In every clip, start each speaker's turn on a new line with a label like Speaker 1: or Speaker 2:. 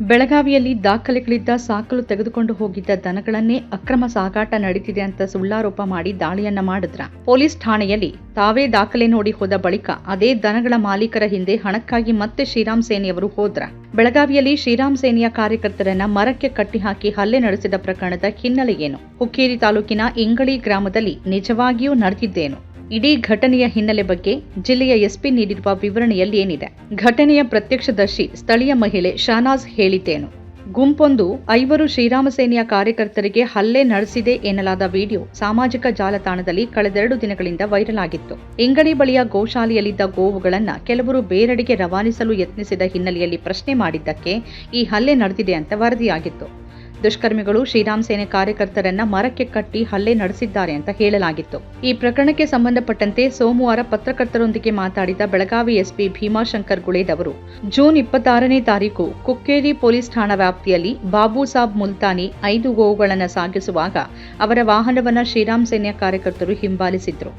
Speaker 1: ಬೆಳಗಾವಿಯಲ್ಲಿ ದಾಖಲೆಗಳಿದ್ದ ಸಾಕಲು ತೆಗೆದುಕೊಂಡು ಹೋಗಿದ್ದ ದನಗಳನ್ನೇ ಅಕ್ರಮ ಸಾಗಾಟ ನಡೀತಿದೆ ಅಂತ ಸುಳ್ಳಾರೋಪ ಮಾಡಿ ದಾಳಿಯನ್ನ ಮಾಡಿದ್ರ. ಪೊಲೀಸ್ ಠಾಣೆಯಲ್ಲಿ ತಾವೇ ದಾಖಲೆ ನೋಡಿ ಹೋದ ಬಳಿಕ ಅದೇ ದನಗಳ ಮಾಲೀಕರ ಹಿಂದೆ ಹಣಕ್ಕಾಗಿ ಮತ್ತೆ ಶ್ರೀರಾಮ್ ಸೇನೆಯವರು ಹೋದ್ರ. ಬೆಳಗಾವಿಯಲ್ಲಿ ಶ್ರೀರಾಮ್ ಸೇನೆಯ ಕಾರ್ಯಕರ್ತರನ್ನ ಮರಕ್ಕೆ ಕಟ್ಟಿಹಾಕಿ ಹಲ್ಲೆ ನಡೆಸಿದ ಪ್ರಕರಣದ ಹಿನ್ನೆಲೆ ಏನು? ಹುಕ್ಕೇರಿ ತಾಲೂಕಿನ ಇಂಗಳಿ ಗ್ರಾಮದಲ್ಲಿ ನಿಜವಾಗಿಯೂ ನಡೆದಿದ್ದೇನು? ಇಡೀ ಘಟನೆಯ ಹಿನ್ನೆಲೆ ಬಗ್ಗೆ ಜಿಲ್ಲೆಯ ಎಸ್ಪಿ ನೀಡಿರುವ ವಿವರಣೆಯಲ್ಲಿ ಏನಿದೆ? ಘಟನೆಯ ಪ್ರತ್ಯಕ್ಷದರ್ಶಿ ಸ್ಥಳೀಯ ಮಹಿಳೆ ಶಾನಾಜ್ ಹೇಳಿದ್ದೇನು. ಗುಂಪೊಂದು ಐವರು ಶ್ರೀರಾಮ ಸೇನೆಯ ಕಾರ್ಯಕರ್ತರಿಗೆ ಹಲ್ಲೆ ನಡೆಸಿದೆ ಎನ್ನಲಾದ ವಿಡಿಯೋ ಸಾಮಾಜಿಕ ಜಾಲತಾಣದಲ್ಲಿ ಕಳೆದೆರಡು ದಿನಗಳಿಂದ ವೈರಲ್ ಆಗಿತ್ತು. ಇಂಗಡಿ ಬಳಿಯ ಗೋಶಾಲೆಯಲ್ಲಿದ್ದ ಗೋವುಗಳನ್ನು ಕೆಲವರು ಬೇರೆಡೆಗೆ ರವಾನಿಸಲು ಯತ್ನಿಸಿದ ಹಿನ್ನೆಲೆಯಲ್ಲಿ ಪ್ರಶ್ನೆ ಮಾಡಿದ್ದಕ್ಕೆ ಈ ಹಲ್ಲೆ ನಡೆದಿದೆ ಅಂತ ವರದಿಯಾಗಿತ್ತು. ದುಷ್ಕರ್ಮಿಗಳು ಶ್ರೀರಾಮ್ ಸೇನೆ ಕಾರ್ಯಕರ್ತರನ್ನ ಮರಕ್ಕೆ ಕಟ್ಟಿ ಹಲ್ಲೆ ನಡೆಸಿದ್ದಾರೆ ಅಂತ ಹೇಳಲಾಗಿತ್ತು. ಈ ಪ್ರಕರಣಕ್ಕೆ ಸಂಬಂಧಪಟ್ಟಂತೆ ಸೋಮವಾರ ಪತ್ರಕರ್ತರೊಂದಿಗೆ ಮಾತಾಡಿದ ಬೆಳಗಾವಿ ಎಸ್ಪಿ ಭೀಮಾಶಂಕರ್ ಗುಳೇದ್ ಅವರು ಜೂನ್ ಇಪ್ಪತ್ತಾರನೇ ತಾರೀಕು ಕುಕ್ಕೇರಿ ಪೊಲೀಸ್ ಠಾಣಾ ವ್ಯಾಪ್ತಿಯಲ್ಲಿ ಬಾಬು ಸಾಬ್ ಮುಲ್ತಾನಿ ಐದು ಗೋವುಗಳನ್ನು ಸಾಗಿಸುವಾಗ ಅವರ ವಾಹನವನ್ನು ಶ್ರೀರಾಮ್ ಸೇನೆಯ ಕಾರ್ಯಕರ್ತರು ಹಿಂಬಾಲಿಸಿದ್ರು.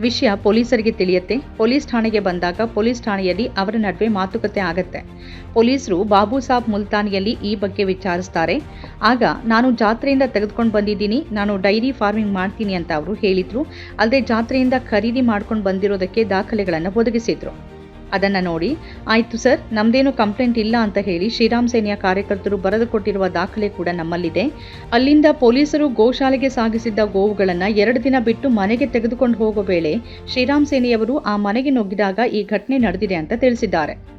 Speaker 1: ವಿಷಯ ಪೊಲೀಸರಿಗೆ ತಿಳಿಯುತ್ತೆ. ಪೊಲೀಸ್ ಠಾಣೆಗೆ ಬಂದಾಗ ಪೊಲೀಸ್ ಠಾಣೆಯಲ್ಲಿ ಅವರ ನಡುವೆ ಮಾತುಕತೆ ಆಗತ್ತೆ. ಪೊಲೀಸರು ಬಾಬು ಸಾಬ್ ಮುಲ್ತಾನಿಯಲ್ಲಿ ಈ ಬಗ್ಗೆ ವಿಚಾರಿಸ್ತಾರೆ. ಆಗ, ನಾನು ಜಾತ್ರೆಯಿಂದ ತೆಗೆದುಕೊಂಡು ಬಂದಿದ್ದೀನಿ. ನಾನು ಡೈರಿ ಫಾರ್ಮಿಂಗ್ ಮಾಡ್ತೀನಿ ಅಂತ ಅವರು ಹೇಳಿದ್ರು. ಅಲ್ಲದೆ ಜಾತ್ರೆಯಿಂದ ಖರೀದಿ ಮಾಡ್ಕೊಂಡು ಬಂದಿರೋದಕ್ಕೆ ದಾಖಲೆಗಳನ್ನು ಒದಗಿಸಿದ್ರು. ಅದನ್ನ ನೋಡಿ, ಆಯಿತು ಸರ್, ನಮ್ದೇನು ಕಂಪ್ಲೇಂಟ್ ಇಲ್ಲ ಅಂತ ಹೇಳಿ ಶ್ರೀರಾಮ್ ಸೇನೆಯ ಕಾರ್ಯಕರ್ತರು ಬರೆದು ಕೊಟ್ಟಿರುವ ದಾಖಲೆ ಕೂಡ ನಮ್ಮಲ್ಲಿದೆ. ಅಲ್ಲಿಂದ ಪೊಲೀಸರು ಗೋಶಾಲೆಗೆ ಸಾಗಿಸಿದ್ದ ಗೋವುಗಳನ್ನು ಎರಡು ದಿನ ಬಿಟ್ಟು ಮನೆಗೆ ತೆಗೆದುಕೊಂಡು ಹೋಗೋ ವೇಳೆ ಶ್ರೀರಾಮ್ ಸೇನೆಯವರು ಆ ಮನೆಗೆ ನುಗ್ಗಿದಾಗ ಈ ಘಟನೆ ನಡೆದಿದೆ ಅಂತ ತಿಳಿಸಿದ್ದಾರೆ.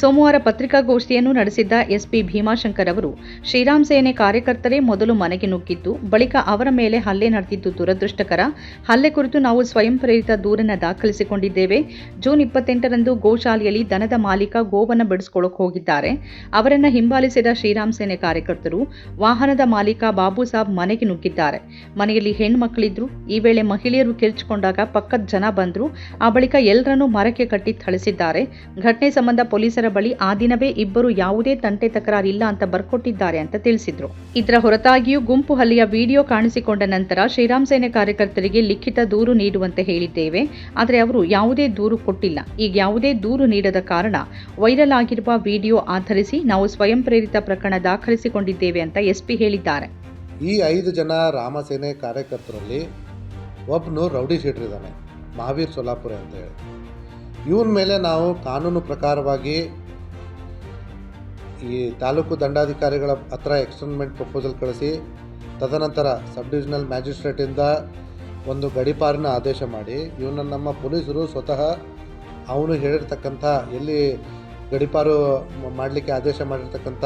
Speaker 1: ಸೋಮವಾರ ಪತ್ರಿಕಾಗೋಷ್ಠಿಯನ್ನು ನಡೆಸಿದ್ದ ಎಸ್ಪಿ ಭೀಮಾಶಂಕರ್ ಅವರು, ಶ್ರೀರಾಮ್ ಸೇನೆ ಕಾರ್ಯಕರ್ತರೇ ಮೊದಲು ಮನೆಗೆ ನುಗ್ಗಿದ್ದು, ಬಳಿಕ ಅವರ ಮೇಲೆ ಹಲ್ಲೆ ನಡೆದಿದ್ದು ದುರದೃಷ್ಟಕರ. ಹಲ್ಲೆ ಕುರಿತು ನಾವು ಸ್ವಯಂ ಪ್ರೇರಿತ ದೂರನ್ನು ದಾಖಲಿಸಿಕೊಂಡಿದ್ದೇವೆ. ಜೂನ್ ಇಪ್ಪತ್ತೆಂಟರಂದು ಗೋಶಾಲೆಯಲ್ಲಿ ದನದ ಮಾಲೀಕ ಗೋವನ್ನು ಬಿಡಿಸ್ಕೊಳ್ಳೋಕೆ ಹೋಗಿದ್ದಾರೆ. ಅವರನ್ನು ಹಿಂಬಾಲಿಸಿದ ಶ್ರೀರಾಮ್ ಸೇನೆ ಕಾರ್ಯಕರ್ತರು, ವಾಹನದ ಮಾಲೀಕ ಬಾಬು ಸಾಬ್ ಮನೆಗೆ ನುಗ್ಗಿದ್ದಾರೆ. ಮನೆಯಲ್ಲಿ ಹೆಣ್ಮಕ್ಳಿದ್ರು, ಈ ವೇಳೆ ಮಹಿಳೆಯರು ಕಿರ್ಚಿಕೊಂಡಾಗ ಪಕ್ಕದ ಜನ ಬಂದ್ರು. ಆ ಬಳಿಕ ಎಲ್ಲರನ್ನೂ ಮರಕ್ಕೆ ಕಟ್ಟಿ ಥಳಿಸಿದ್ದಾರೆ. ಘಟನೆ ಸಂಬಂಧ ಪೊಲೀಸರ ಬಳಿ ಆ ದಿನವೇ ಇಬ್ಬರು ಯಾವುದೇ ತಂಟೆ ತಕರಾರಿಲ್ಲ ಅಂತ ಬರ್ಕೊಟ್ಟಿದ್ದಾರೆ ಅಂತ ತಿಳಿಸಿದ್ರು. ಇದರ ಹೊರತಾಗಿಯೂ ಗುಂಪು ಹಲ್ಲಿಯ ವಿಡಿಯೋ ಕಾಣಿಸಿಕೊಂಡ ನಂತರ ಶ್ರೀರಾಮ್ ಸೇನೆ ಕಾರ್ಯಕರ್ತರಿಗೆ ಲಿಖಿತ ದೂರು ನೀಡುವಂತೆ ಹೇಳಿದ್ದೇವೆ. ಆದರೆ ಅವರು ಯಾವುದೇ ದೂರು ಕೊಟ್ಟಿಲ್ಲ. ಈಗ ಯಾವುದೇ ದೂರು ನೀಡದ ಕಾರಣ ವೈರಲ್ ಆಗಿರುವ ವಿಡಿಯೋ ಆಧರಿಸಿ ನಾವು ಸ್ವಯಂ ಪ್ರೇರಿತ ಪ್ರಕರಣ ದಾಖಲಿಸಿಕೊಂಡಿದ್ದೇವೆ ಅಂತ ಎಸ್ಪಿ ಹೇಳಿದ್ದಾರೆ.
Speaker 2: ಈ ಐದು ಜನ ರಾಮಸೇನೆ ಕಾರ್ಯಕರ್ತರಲ್ಲಿ ಒಬ್ಬನು ರೌಡಿ ಶೆಟ್ಟರ್ ಇದ್ದಾನೆ. ಮಹಾವೀರ್ ಸೊಲ್ಲಾಪುರ ಅಂತ ಹೇಳಿ. ಇವನ ಮೇಲೆ ನಾವು ಕಾನೂನು ಪ್ರಕಾರವಾಗಿ ಈ ತಾಲೂಕು ದಂಡಾಧಿಕಾರಿಗಳ ಹತ್ರ ಎಕ್ಸ್ಟರ್ನ್ಮೆಂಟ್ ಪ್ರಪೋಸಲ್ ಕಳಿಸಿ, ತದನಂತರ ಸಬ್ ಡಿವಿಷನಲ್ ಮ್ಯಾಜಿಸ್ಟ್ರೇಟಿಂದ ಒಂದು ಗಡಿಪಾರಿನ ಆದೇಶ ಮಾಡಿ. ಇವನ್ನ ನಮ್ಮ ಪೊಲೀಸರು ಸ್ವತಃ ಅವನು ಹೇಳಿರ್ತಕ್ಕಂಥ, ಎಲ್ಲಿ ಗಡಿಪಾರು ಮಾಡಲಿಕ್ಕೆ ಆದೇಶ ಮಾಡಿರ್ತಕ್ಕಂಥ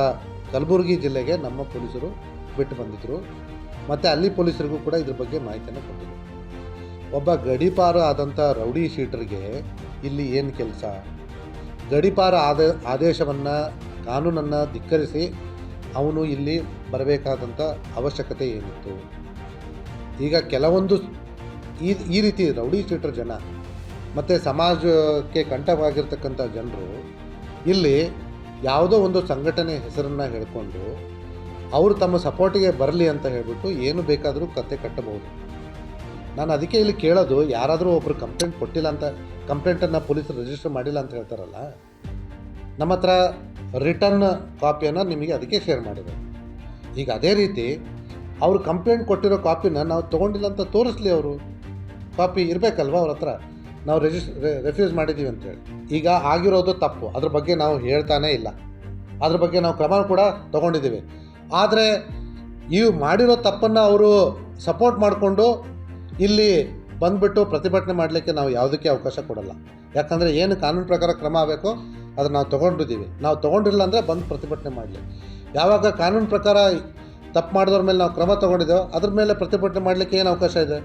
Speaker 2: ಕಲಬುರಗಿ ಜಿಲ್ಲೆಗೆ ನಮ್ಮ ಪೊಲೀಸರು ಬಿಟ್ಟು ಬಂದಿದ್ದರು ಮತ್ತು ಅಲ್ಲಿ ಪೊಲೀಸರಿಗೂ ಕೂಡ ಇದ್ರ ಬಗ್ಗೆ ಮಾಹಿತಿಯನ್ನು ಕೊಟ್ಟಿದ್ರು. ಒಬ್ಬ ಗಡಿಪಾರು ಆದಂಥ ರೌಡಿ ಶೀಟರ್ಗೆ ಇಲ್ಲಿ ಏನು ಕೆಲಸ? ಗಡಿಪಾರ ಆದ, ಆದೇಶವನ್ನು, ಕಾನೂನನ್ನು ಧಿಕ್ಕರಿಸಿ ಅವನು ಇಲ್ಲಿ ಬರಬೇಕಾದಂಥ ಅವಶ್ಯಕತೆ ಏನಿತ್ತು? ಈಗ ಕೆಲವೊಂದು ಈ ಈ ರೀತಿ ರೌಡಿ ಶೀಟರ್ ಜನ ಮತ್ತು ಸಮಾಜಕ್ಕೆ ಕಂಠವಾಗಿರ್ತಕ್ಕಂಥ ಜನರು ಇಲ್ಲಿ ಯಾವುದೋ ಒಂದು ಸಂಘಟನೆ ಹೆಸರನ್ನು ಹೇಳಿಕೊಂಡು ಅವರು ತಮ್ಮ ಸಪೋರ್ಟಿಗೆ ಬರಲಿ ಅಂತ ಹೇಳಿಬಿಟ್ಟು ಏನು ಬೇಕಾದರೂ ಕತೆ ಕಟ್ಟಬಹುದು. ನಾನು ಅದಕ್ಕೆ ಇಲ್ಲಿ ಕೇಳೋದು ಯಾರಾದರೂ ಒಬ್ಬರು ಕಂಪ್ಲೇಂಟ್ ಕೊಟ್ಟಿಲ್ಲ ಅಂತ ಕಂಪ್ಲೇಂಟನ್ನು ಪೊಲೀಸರು ರಿಜಿಸ್ಟರ್ ಮಾಡಿಲ್ಲ ಅಂತ ಹೇಳ್ತಾರಲ್ಲ, ನಮ್ಮ ಹತ್ರ ರಿಟರ್ನ್ ಕಾಪಿಯನ್ನು ನಿಮಗೆ ಅದಕ್ಕೆ ಶೇರ್ ಮಾಡಿದೆ ಈಗ ಅದೇ ರೀತಿ, ಅವರು ಕಂಪ್ಲೇಂಟ್ ಕೊಟ್ಟಿರೋ ಕಾಪಿನ ನಾವು ತೊಗೊಂಡಿಲ್ಲ ಅಂತ ತೋರಿಸ್ಲಿ ಅವರು. ಕಾಪಿ ಇರಬೇಕಲ್ವ ಅವ್ರ ಹತ್ರ? ನಾವು ರಿಜಿಸ್ ರೆಫ್ಯೂಸ್ ಮಾಡಿದ್ದೀವಿ ಅಂತೇಳಿ ಈಗ ಆಗಿರೋದು ತಪ್ಪು. ಅದ್ರ ಬಗ್ಗೆ ನಾವು ಹೇಳ್ತಾನೇ ಇಲ್ಲ. ಅದ್ರ ಬಗ್ಗೆ ನಾವು ಕ್ರಮ ಕೂಡ ತೊಗೊಂಡಿದ್ದೀವಿ. ಆದರೆ ಈ ಮಾಡಿರೋ ತಪ್ಪನ್ನು ಅವರು ಸಪೋರ್ಟ್ ಮಾಡಿಕೊಂಡು ಇಲ್ಲಿ ಬಂದುಬಿಟ್ಟು ಪ್ರತಿಭಟನೆ ಮಾಡಲಿಕ್ಕೆ ನಾವು ಯಾವುದಕ್ಕೆ ಅವಕಾಶ ಕೊಡಲ್ಲ. ಯಾಕಂದರೆ ಏನು ಕಾನೂನು ಪ್ರಕಾರ ಕ್ರಮ ಆಗಬೇಕೋ ಅದನ್ನು ನಾವು ತೊಗೊಂಡಿದ್ದೀವಿ. ನಾವು ತೊಗೊಂಡಿಲ್ಲ ಅಂದರೆ ಬಂದು ಪ್ರತಿಭಟನೆ ಮಾಡಲಿ. ಯಾವಾಗ ಕಾನೂನು ಪ್ರಕಾರ ತಪ್ಪು ಮಾಡಿದವ್ರ ಮೇಲೆ ನಾವು ಕ್ರಮ ತೊಗೊಂಡಿದ್ದೇವೆ ಅದ್ರ ಮೇಲೆ ಪ್ರತಿಭಟನೆ ಮಾಡಲಿಕ್ಕೆ ಏನು ಅವಕಾಶ ಇದೆ?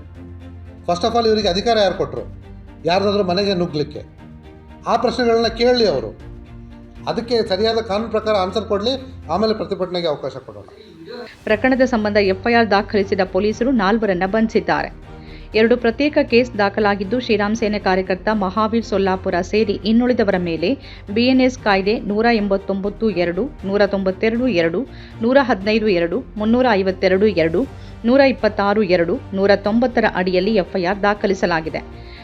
Speaker 2: ಫಸ್ಟ್ ಆಫ್ ಆಲ್ ಇವರಿಗೆ ಅಧಿಕಾರ ಯಾರು ಕೊಟ್ಟರು ಯಾರ್ದಾದ್ರೂ ಮನೆಗೆ ನುಗ್ಗಲಿಕ್ಕೆ. ಆ ಪ್ರಶ್ನೆಗಳನ್ನ ಕೇಳಲಿ ಅವರು. ಅದಕ್ಕೆ ಸರಿಯಾದ ಕಾನೂನು ಪ್ರಕಾರ ಆನ್ಸರ್ ಕೊಡಲಿ, ಆಮೇಲೆ ಪ್ರತಿಭಟನೆಗೆ ಅವಕಾಶ ಕೊಡೋಣ.
Speaker 1: ಪ್ರಕರಣದ ಸಂಬಂಧ ಎಫ್ಐಆರ್ ದಾಖಲಿಸಿದ ಪೊಲೀಸರು ನಾಲ್ವರನ್ನ ಬಂಧಿಸಿದ್ದಾರೆ. ಎರಡು ಪ್ರತ್ಯೇಕ ಕೇಸ್ ದಾಖಲಾಗಿದ್ದು, ಶ್ರೀರಾಮ್ ಸೇನೆ ಕಾರ್ಯಕರ್ತ ಮಹಾವೀರ್ ಸೊಲ್ಲಾಪುರ ಸೇರಿ ಇನ್ನುಳಿದವರ ಮೇಲೆ ಬಿಎನ್ಎಸ್ ಕಾಯ್ದೆ ನೂರ ಎಂಬತ್ತೊಂಬತ್ತು ಎರಡು, ನೂರ ತೊಂಬತ್ತೆರಡು ಎರಡು, ನೂರ ಹದಿನೈದು ಎರಡು, ಮುನ್ನೂರ ಐವತ್ತೆರಡು ಎರಡು, ನೂರ ಇಪ್ಪತ್ತಾರು ಎರಡು, ನೂರ ತೊಂಬತ್ತರ ಅಡಿಯಲ್ಲಿ ಎಫ್ಐಆರ್ ದಾಖಲಿಸಲಾಗಿದೆ.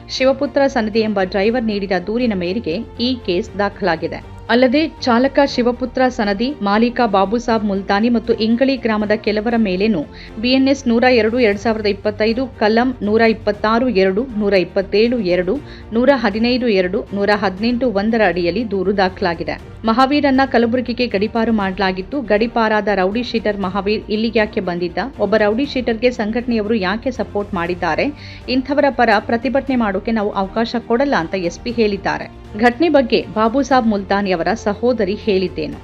Speaker 1: ಶಿವಪುತ್ರ ಸನ್ನಿಧಿ ಎಂಬ ಡ್ರೈವರ್ ನೀಡಿದ ದೂರಿನ ಮೇರೆಗೆ ಈ ಕೇಸ್ ದಾಖಲಾಗಿದೆ. ಅಲ್ಲದೆ ಚಾಲಕ ಶಿವಪುತ್ರ ಸನದಿ, ಮಾಲೀಕ ಬಾಬುಸಾಬ್ ಮುಲ್ತಾನಿ ಮತ್ತು ಇಂಗಳಿ ಗ್ರಾಮದ ಕೆಲವರ ಮೇಲೇನೂ ಬಿಎನ್ಎಸ್ ನೂರ ಎರಡು, ಎರಡ್ ಸಾವಿರದ ಇಪ್ಪತ್ತೈದು ಕಲಂ ನೂರ ಇಪ್ಪತ್ತಾರು, ಎರಡು, ನೂರ ಇಪ್ಪತ್ತೇಳು, ಎರಡು, ನೂರ ಹದಿನೈದು, ಎರಡು, ನೂರ ಹದಿನೆಂಟು, ಒಂದರ ಅಡಿಯಲ್ಲಿ ದೂರು ದಾಖಲಾಗಿದೆ. ಮಹಾವೀರನ್ನ ಕಲಬುರಗಿಗೆ ಗಡಿಪಾರು ಮಾಡಲಾಗಿತ್ತು. ಗಡಿಪಾರಾದ ರೌಡಿ ಶೀಟರ್ ಮಹಾವೀರ್ ಇಲ್ಲಿಗೆ ಯಾಕೆ ಬಂದಿದ್ದ? ಒಬ್ಬ ರೌಡಿ ಶೀಟರ್ಗೆ ಸಂಘಟನೆಯವರು ಯಾಕೆ ಸಪೋರ್ಟ್ ಮಾಡಿದ್ದಾರೆ? ಇಂಥವರ ಪರ ಪ್ರತಿಭಟನೆ ಮಾಡೋಕೆ ನಾವು ಅವಕಾಶ ಕೊಡಲ್ಲ ಅಂತ ಎಸ್ಪಿ ಹೇಳಿದ್ದಾರೆ. ಘಟನೆ ಬಗ್ಗೆ ಬಾಬುಸಾಬ್ ಮುಲ್ತಾನಿ ಅವರ ಸಹೋದರಿ ಹೇಳಿದ್ದೇನು.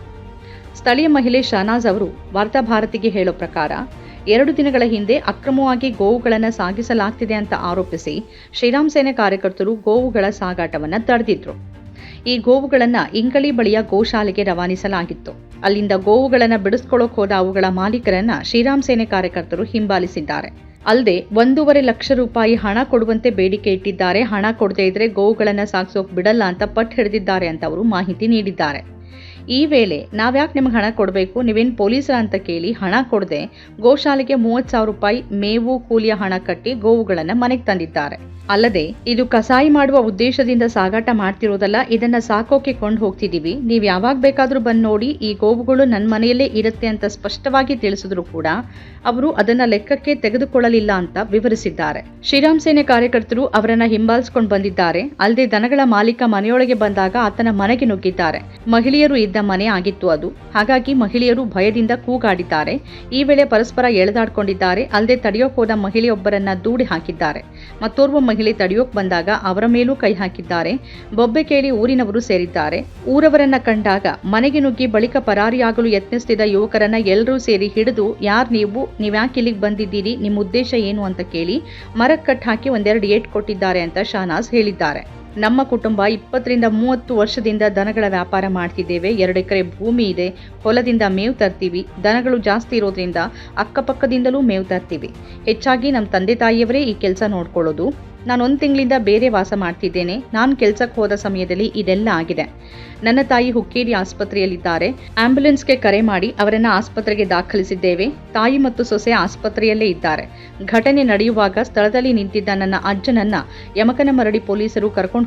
Speaker 1: ಸ್ಥಳೀಯ ಮಹಿಳೆ ಶಹನಾಜ್ ಅವರು ವಾರ್ತಾಭಾರತಿಗೆ ಹೇಳೋ ಪ್ರಕಾರ, ಎರಡು ದಿನಗಳ ಹಿಂದೆ ಅಕ್ರಮವಾಗಿ ಗೋವುಗಳನ್ನು ಸಾಗಿಸಲಾಗ್ತಿದೆ ಅಂತ ಆರೋಪಿಸಿ ಶ್ರೀರಾಮ್ ಸೇನೆ ಕಾರ್ಯಕರ್ತರು ಗೋವುಗಳ ಸಾಗಾಟವನ್ನು ತಡೆದಿದ್ರು. ಈ ಗೋವುಗಳನ್ನು ಇಂಗಳಿ ಬಳಿಯ ಗೋಶಾಲೆಗೆ ರವಾನಿಸಲಾಗಿತ್ತು. ಅಲ್ಲಿಂದ ಗೋವುಗಳನ್ನು ಬಿಡಿಸ್ಕೊಳ್ಳೋಕೆ ಹೋದ ಅವುಗಳ ಮಾಲೀಕರನ್ನ ಶ್ರೀರಾಮ್ ಸೇನೆ ಕಾರ್ಯಕರ್ತರು ಹಿಂಬಾಲಿಸಿದ್ದಾರೆ. ಅಲ್ಲದೆ ಒಂದೂವರೆ ಲಕ್ಷ ರೂಪಾಯಿ ಹಣ ಕೊಡುವಂತೆ ಬೇಡಿಕೆ ಇಟ್ಟಿದ್ದಾರೆ. ಹಣ ಕೊಡದೇ ಇದ್ರೆ ಗೋವುಗಳನ್ನು ಸಾಗಿಸೋಕೆ ಬಿಡಲ್ಲ ಅಂತ ಪಟ್ಟು ಹಿಡಿದಿದ್ದಾರೆ ಅಂತ ಅವರು ಮಾಹಿತಿ ನೀಡಿದ್ದಾರೆ. ಈ ವೇಳೆ ನಾವ್ಯಾಕೆ ನಿಮ್ಗೆ ಹಣ ಕೊಡಬೇಕು? ನೀವೇನು ಪೊಲೀಸರ ಅಂತ ಕೇಳಿ ಹಣ ಕೊಡದೆ ಗೋಶಾಲೆಗೆ ಮೂವತ್ತು ಸಾವಿರ ರೂಪಾಯಿ ಮೇವು, ಕೂಲಿಯ ಹಣ ಕಟ್ಟಿ ಗೋವುಗಳನ್ನು ಮನೆಗೆ ತಂದಿದ್ದಾರೆ. ಅಲ್ಲದೆ, ಇದು ಕಸಾಯಿ ಮಾಡುವ ಉದ್ದೇಶದಿಂದ ಸಾಗಾಟ ಮಾಡ್ತಿರೋದಲ್ಲ, ಇದನ್ನ ಸಾಕೋಕೆ ಕೊಂಡು ಹೋಗ್ತಿದೀವಿ. ನೀವು ಯಾವಾಗ ಬೇಕಾದರೂ ಬಂದು ನೋಡಿ, ಈ ಗೋವುಗಳು ನನ್ನ ಮನೆಯಲ್ಲೇ ಇರುತ್ತೆ ಅಂತ ಸ್ಪಷ್ಟವಾಗಿ ತಿಳಿಸಿದ್ರು ಕೂಡ, ಅವರು ಅದನ್ನ ಲೆಕ್ಕಕ್ಕೆ ತೆಗೆದುಕೊಳ್ಳಲಿಲ್ಲ ಅಂತ ವಿವರಿಸಿದ್ದಾರೆ. ಶ್ರೀರಾಮ್ ಸೇನೆ ಕಾರ್ಯಕರ್ತರು ಅವರನ್ನ ಹಿಂಬಾಲಿಸಿಕೊಂಡು ಬಂದಿದ್ದಾರೆ. ಅಲ್ಲದೆ ದನಗಳ ಮಾಲೀಕ ಮನೆಯೊಳಗೆ ಬಂದಾಗ ಆತನ ಮನೆಗೆ ನುಗ್ಗಿದ್ದಾರೆ. ಮಹಿಳೆಯರು ಇದ್ದ ಮನೆ ಆಗಿತ್ತು ಅದು. ಹಾಗಾಗಿ ಮಹಿಳೆಯರು ಭಯದಿಂದ ಕೂಗಾಡಿದ್ದಾರೆ. ಈ ವೇಳೆ ಪರಸ್ಪರ ಎಳೆದಾಡ್ಕೊಂಡಿದ್ದಾರೆ. ಅಲ್ಲದೆ ತಡೆಯೋಕೋದ ಮಹಿಳೆಯೊಬ್ಬರನ್ನ ದೂಡಿ ಹಾಕಿದ್ದಾರೆ. ಮತ್ತೋರ್ವ ಮಹಿಳೆ ತಡೆಯೋಕ್ ಬಂದಾಗ ಅವರ ಮೇಲೂ ಕೈ ಹಾಕಿದ್ದಾರೆ. ಬೊಬ್ಬೆ ಕೇಳಿ ಊರಿನವರು ಸೇರಿದ್ದಾರೆ. ಊರವರನ್ನ ಕಂಡಾಗ ಮನೆಗೆ ನುಗ್ಗಿ ಬಳಿಕ ಪರಾರಿಯಾಗಲು ಯತ್ನಿಸುತ್ತಿದ್ದ ಯುವಕರನ್ನ ಎಲ್ಲರೂ ಸೇರಿ ಹಿಡಿದು, ಯಾರ್ ನೀವು? ನೀವ್ಯಾಕೆ ಇಲ್ಲಿಗೆ ಬಂದಿದ್ದೀರಿ? ನಿಮ್ಮ ಉದ್ದೇಶ ಏನು? ಅಂತ ಕೇಳಿ ಮರಕ್ಕೆ ಕಟ್ ಹಾಕಿ ಒಂದೆರಡು ಏಟ್ ಕೊಟ್ಟಿದ್ದಾರೆ ಅಂತ ಶಹನಾಜ್ ಹೇಳಿದ್ದಾರೆ. ನಮ್ಮ ಕುಟುಂಬ ಇಪ್ಪತ್ತರಿಂದ ಮೂವತ್ತು ವರ್ಷದಿಂದ ದನಗಳ ವ್ಯಾಪಾರ ಮಾಡ್ತಿದ್ದೇವೆ. ಎರಡು ಎಕರೆ ಭೂಮಿ ಇದೆ. ಹೊಲದಿಂದ ಮೇವು ತರ್ತೀವಿ. ದನಗಳು ಜಾಸ್ತಿ ಇರೋದ್ರಿಂದ ಅಕ್ಕಪಕ್ಕದಿಂದಲೂ ಮೇವು ತರ್ತೀವಿ. ಹೆಚ್ಚಾಗಿ ನಮ್ಮ ತಂದೆ ತಾಯಿಯವರೇ ಈ ಕೆಲಸ ನೋಡ್ಕೊಳ್ಳೋದು. ನಾನು ಒಂದು ತಿಂಗಳಿಂದ ಬೇರೆ ವಾಸ ಮಾಡ್ತಿದ್ದೇನೆ. ನಾನು ಕೆಲಸಕ್ಕೆ ಹೋದ ಸಮಯದಲ್ಲಿ ಇದೆಲ್ಲ ಆಗಿದೆ. ನನ್ನ ತಾಯಿ ಹುಕ್ಕೇರಿ ಆಸ್ಪತ್ರೆಯಲ್ಲಿದ್ದಾರೆ. ಆಂಬ್ಯುಲೆನ್ಸ್ಗೆ ಕರೆ ಮಾಡಿ ಅವರನ್ನು ಆಸ್ಪತ್ರೆಗೆ ದಾಖಲಿಸಿದ್ದೇವೆ. ತಾಯಿ ಮತ್ತು ಸೊಸೆ ಆಸ್ಪತ್ರೆಯಲ್ಲೇ ಇದ್ದಾರೆ. ಘಟನೆ ನಡೆಯುವಾಗ ಸ್ಥಳದಲ್ಲಿ ನಿಂತಿದ್ದ ನನ್ನ ಅಜ್ಜನನ್ನ ಯಮಕನಮರಡಿ ಪೊಲೀಸರು ಕರ್ಕೊಂಡು